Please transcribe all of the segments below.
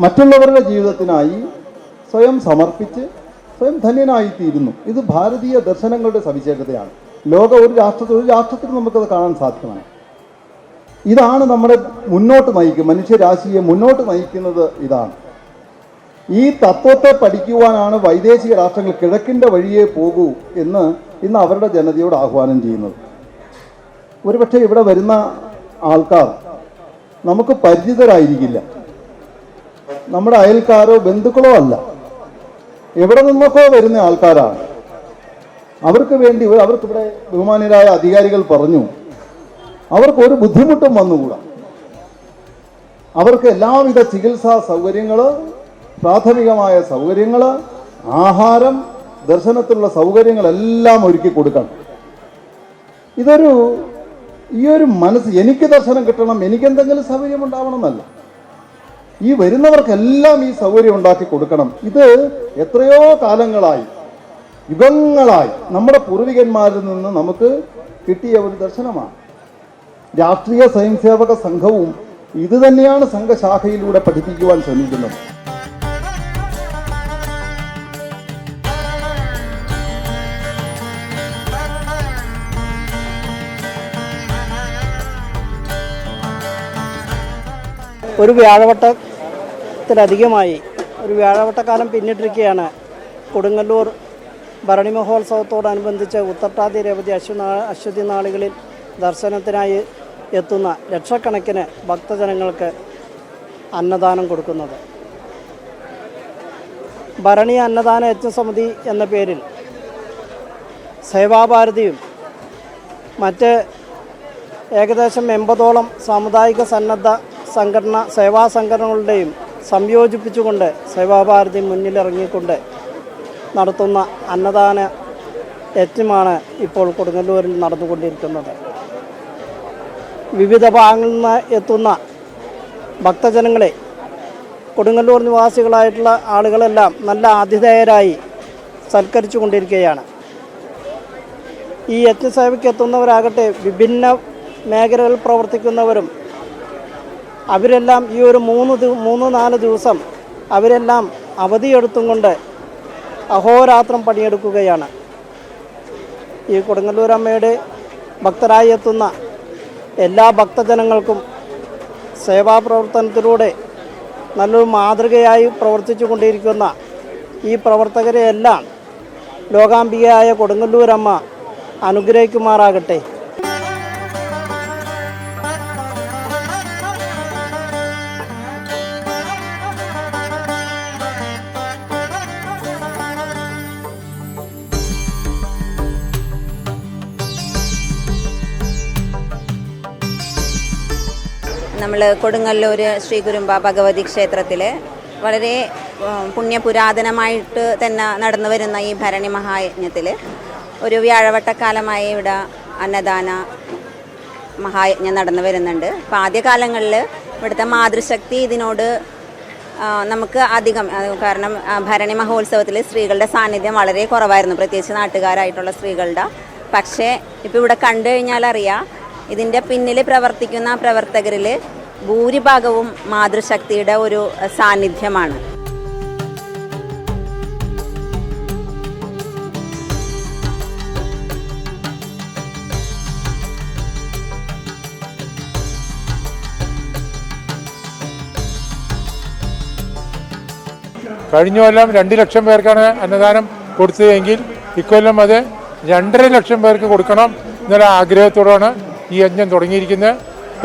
മറ്റുള്ളവരുടെ ജീവിതത്തിനായി സ്വയം സമർപ്പിച്ച് സ്വയം ധന്യനായിത്തീരുന്നു. ഇത് ഭാരതീയ ദർശനങ്ങളുടെ സവിശേഷതയാണ്. ലോക ഒരു രാഷ്ട്രത്തിൽ ഒരു രാഷ്ട്രത്തിൽ നമുക്കത് കാണാൻ സാധ്യമാണ്. ഇതാണ് നമ്മുടെ മുന്നോട്ട് നയിക്കുക മനുഷ്യരാശിയെ മുന്നോട്ട് നയിക്കുന്നത് ഇതാണ്. ഈ തത്വത്തെ പഠിക്കുവാനാണ് വൈദേശിക രാഷ്ട്രങ്ങൾ കിഴക്കിന്റെ വഴിയേ പോകൂ എന്ന് ഇന്ന് അവരുടെ ജനതയോട് ആഹ്വാനം ചെയ്യുന്നത്. ഒരുപക്ഷെ ഇവിടെ വരുന്ന ആൾക്കാർ നമുക്ക് പരിചിതരായിരിക്കില്ല. നമ്മുടെ അയൽക്കാരോ ബന്ധുക്കളോ അല്ല. എവിടെ നിന്നൊക്കെ വരുന്ന ആൾക്കാരാണ്. അവർക്ക് വേണ്ടി അവർക്കിവിടെ ബഹുമാനരായ അധികാരികൾ പറഞ്ഞു. അവർക്ക് ഒരു ബുദ്ധിമുട്ടും വന്നുകൂടാ. അവർക്ക് എല്ലാവിധ ചികിത്സാ സൗകര്യങ്ങൾ പ്രാഥമികമായ സൗകര്യങ്ങൾ ആഹാരം ദർശനത്തിലുള്ള സൗകര്യങ്ങളെല്ലാം ഒരുക്കി കൊടുക്കണം. ഇതൊരു ഈ ഒരു മനസ്സ് എനിക്ക് ദർശനം കിട്ടണം എനിക്ക് എന്തെങ്കിലും സൗകര്യം ഉണ്ടാവണം എന്നല്ല ഈ വരുന്നവർക്കെല്ലാം ഈ സൗകര്യം ഉണ്ടാക്കി കൊടുക്കണം. ഇത് എത്രയോ കാലങ്ങളായി യുഗങ്ങളായി നമ്മുടെ പൂർവികന്മാരിൽ നിന്ന് നമുക്ക് കിട്ടിയ ഒരു ദർശനമാണ്. രാഷ്ട്രീയ സ്വയംസേവക സംഘവും ഇത് തന്നെയാണ് സംഘശാഖയിലൂടെ പഠിപ്പിക്കുവാൻ ശ്രമിക്കുന്നത്. ഒരു വ്യാഴവട്ടത്തിലധികമായി ഒരു വ്യാഴവട്ടക്കാലം പിന്നിട്ടിരിക്കുകയാണ്. കൊടുങ്ങല്ലൂർ ഭരണി മഹോത്സവത്തോടനുബന്ധിച്ച് ഉത്തട്ടാതി രവതി അശ്വനാ അശ്വതി നാളുകളിൽ ദർശനത്തിനായി എത്തുന്ന ലക്ഷക്കണക്കിന് ഭക്തജനങ്ങൾക്ക് അന്നദാനം കൊടുക്കുന്നത്. ഭരണി അന്നദാന യജ്ഞസമിതി എന്ന പേരിൽ സേവാഭാരതിയും മറ്റ് ഏകദേശം എൺപതോളം സാമുദായിക സന്നദ്ധ സംഘടന സേവാ സംഘടനകളുടെയും സംയോജിപ്പിച്ചുകൊണ്ട് സേവാഭാരതി മുന്നിലിറങ്ങിക്കൊണ്ട് നടത്തുന്ന അന്നദാന യജ്ഞമാണ് ഇപ്പോൾ കൊടുങ്ങല്ലൂരിൽ നടന്നുകൊണ്ടിരിക്കുന്നത്. വിവിധ ഭാഗങ്ങളിൽ നിന്ന് എത്തുന്ന ഭക്തജനങ്ങളെ കൊടുങ്ങല്ലൂർ നിവാസികളായിട്ടുള്ള ആളുകളെല്ലാം നല്ല ആതിഥേയരായി സൽക്കരിച്ചു കൊണ്ടിരിക്കുകയാണ് ഈ യജ്ഞസേവയ്ക്ക് എത്തുന്നവരാകട്ടെ വിഭിന്ന മേഖലകളിൽ പ്രവർത്തിക്കുന്നവരും അവരെല്ലാം ഈ ഒരു മൂന്ന് മൂന്ന് നാല് ദിവസം അവരെല്ലാം അവധിയെടുത്തും കൊണ്ട് അഹോരാത്രം പണിയെടുക്കുകയാണ്. ഈ കൊടുങ്ങല്ലൂരമ്മയുടെ ഭക്തരായി എത്തുന്ന എല്ലാ ഭക്തജനങ്ങൾക്കും സേവാപ്രവർത്തനത്തിലൂടെ നല്ലൊരു മാതൃകയായി പ്രവർത്തിച്ചു കൊണ്ടിരിക്കുന്ന ഈ പ്രവർത്തകരെയെല്ലാം ലോകാംബികയായ കൊടുങ്ങല്ലൂരമ്മ അനുഗ്രഹിക്കുമാറാകട്ടെ. നമ്മൾ കൊടുങ്ങല്ലൂർ ശ്രീ കുരുമ്പ ഭഗവതി ക്ഷേത്രത്തിൽ വളരെ പുണ്യപുരാതനമായിട്ട് തന്നെ നടന്നു വരുന്ന ഈ ഭരണി മഹായജ്ഞത്തിൽ ഒരു വ്യാഴവട്ടക്കാലമായി ഇവിടെ അന്നദാന മഹായജ്ഞം നടന്നു വരുന്നുണ്ട്. അപ്പം ആദ്യകാലങ്ങളിൽ ഇവിടുത്തെ മാതൃശക്തി ഇതിനോട് നമുക്ക് അധികം കാരണം ഭരണി മഹോത്സവത്തിൽ സ്ത്രീകളുടെ സാന്നിധ്യം വളരെ കുറവായിരുന്നു. പ്രത്യേകിച്ച് നാട്ടുകാരായിട്ടുള്ള സ്ത്രീകളുടെ. പക്ഷേ ഇപ്പോൾ ഇവിടെ കണ്ടു കഴിഞ്ഞാൽ അറിയാം ഇതിന്റെ പിന്നിൽ പ്രവർത്തിക്കുന്ന പ്രവർത്തകരിൽ ഭൂരിഭാഗവും മാതൃശക്തിയുടെ ഒരു സാന്നിധ്യമാണ്. കഴിഞ്ഞ കൊല്ലം രണ്ട് ലക്ഷം പേർക്കാണ് അന്നദാനം കൊടുത്തതെങ്കിൽ ഇക്കൊല്ലം അത് രണ്ടര ലക്ഷം പേർക്ക് കൊടുക്കണം എന്നൊരു ആഗ്രഹത്തോടാണ് ഈ യജ്ഞം തുടങ്ങിയിരിക്കുന്നത്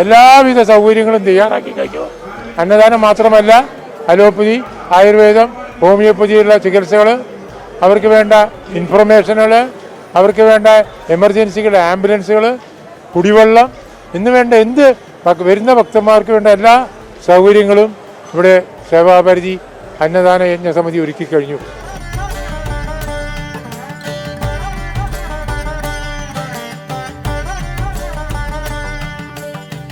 എല്ലാവിധ സൗകര്യങ്ങളും തയ്യാറാക്കി കഴിഞ്ഞു. അന്നദാനം മാത്രമല്ല അലോപ്പതി ആയുർവേദം ഹോമിയോപ്പതിയുള്ള ചികിത്സകൾ അവർക്ക് വേണ്ട ഇൻഫർമേഷനുകൾ അവർക്ക് വേണ്ട എമർജൻസികൾ ആംബുലൻസുകൾ കുടിവെള്ളം എന്ന് വേണ്ട എന്ത് വരുന്ന ഭക്തന്മാർക്ക് വേണ്ട എല്ലാ സൗകര്യങ്ങളും ഇവിടെ സേവാപരിധി അന്നദാന യജ്ഞ സമിതി ഒരുക്കി കഴിഞ്ഞു.